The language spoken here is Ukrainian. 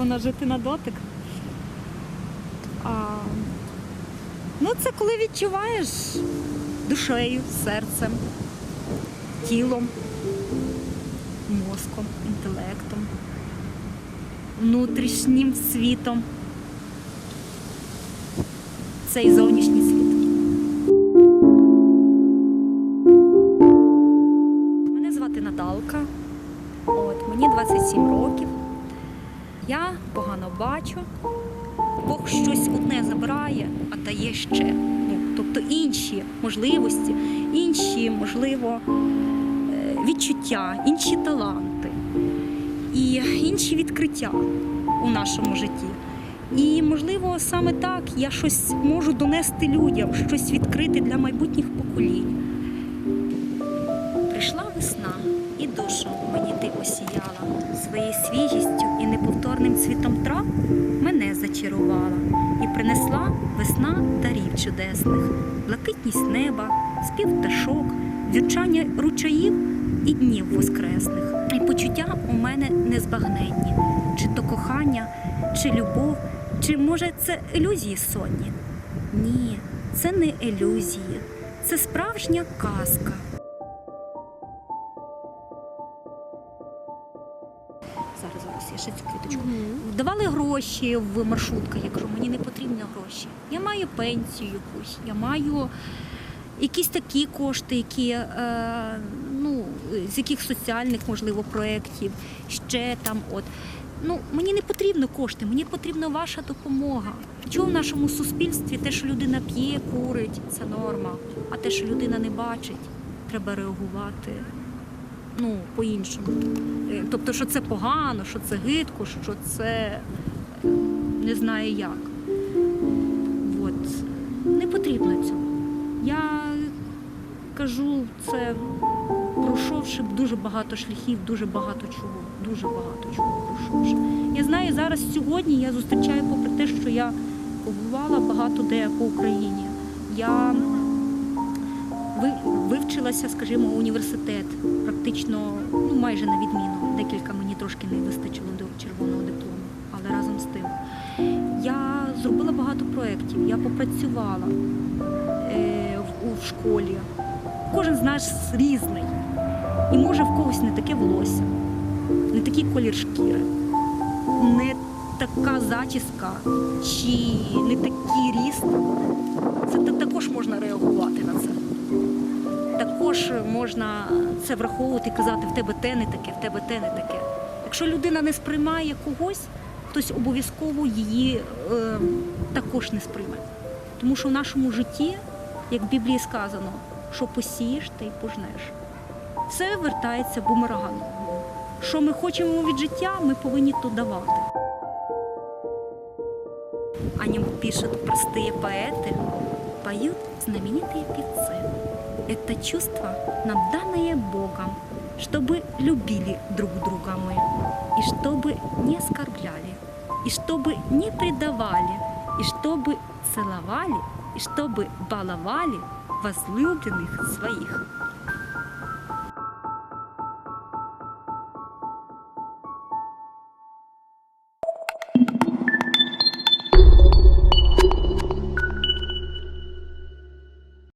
вона жити на дотик. А, ну, це коли відчуваєш душею, серцем, тілом, мозком, інтелектом, внутрішнім світом. Цей зовнішній світ. Мене звати Наталка. Мені 27 років. Я погано бачу. Бог щось одне забирає, а дає ще. Ну, тобто інші можливості, інші, можливо, е, відчуття, інші таланти і інші відкриття у нашому житті. І, можливо, саме так я щось можу донести людям, щось відкрити для майбутніх поколінь. Неповторним цвітом трав мене зачарувала і принесла весна дарів чудесних, блакитність неба, спів пташок, дзюрчання ручаїв і днів воскресних. І почуття у мене незбагненні, чи то кохання, чи любов, чи може це ілюзії сонні? Ні, це не ілюзії, це справжня казка. Я цю. Давали гроші в маршрутках, якщо мені не потрібні гроші. Я маю пенсію якусь, я маю якісь такі кошти, які е, ну, з яких соціальних, можливо, проєктів, ще там от. Ну, мені не потрібно кошти, мені потрібна ваша допомога. Чого в нашому суспільстві те, що людина п'є, курить, це норма. А те, що людина не бачить, треба реагувати ну, по-іншому. Е, Тобто, що це погано, що це гидко, що це е, не знаю як. От. Не потрібно цього. Я кажу це, пройшовши дуже багато шляхів, дуже багато чого, дуже багато чого пройшовши. Я знаю, зараз сьогодні я зустрічаю, попри те, що я побувала багато де по Україні. Я вивчилася, скажімо, університет, практично ну, майже на відміну. Декілька мені трошки не вистачило до червоного диплому, але разом з тим. Я зробила багато проєктів, я попрацювала е, в, в школі. Кожен з нас різний. І може в когось не таке волосся, не такий колір шкіри, не така зачіска чи не такий ріст. Це також можна реагувати на це також можна це враховувати і казати, в тебе те не таке, в тебе те не таке. Якщо людина не сприймає когось, хтось обов'язково її е, також не сприйме. Тому що в нашому житті, як в Біблії сказано, що посієш, ти й пожнеш. Все вертається бумерангом. Що ми хочемо від життя, ми повинні то давати. О нем пишут простые поэты, поют знаменитые певцы. Это чувство нам данное Богом, чтобы любили друг друга мы, и чтобы не оскорбляли, и чтобы не предавали, и чтобы целовали, и чтобы баловали возлюбленных своих.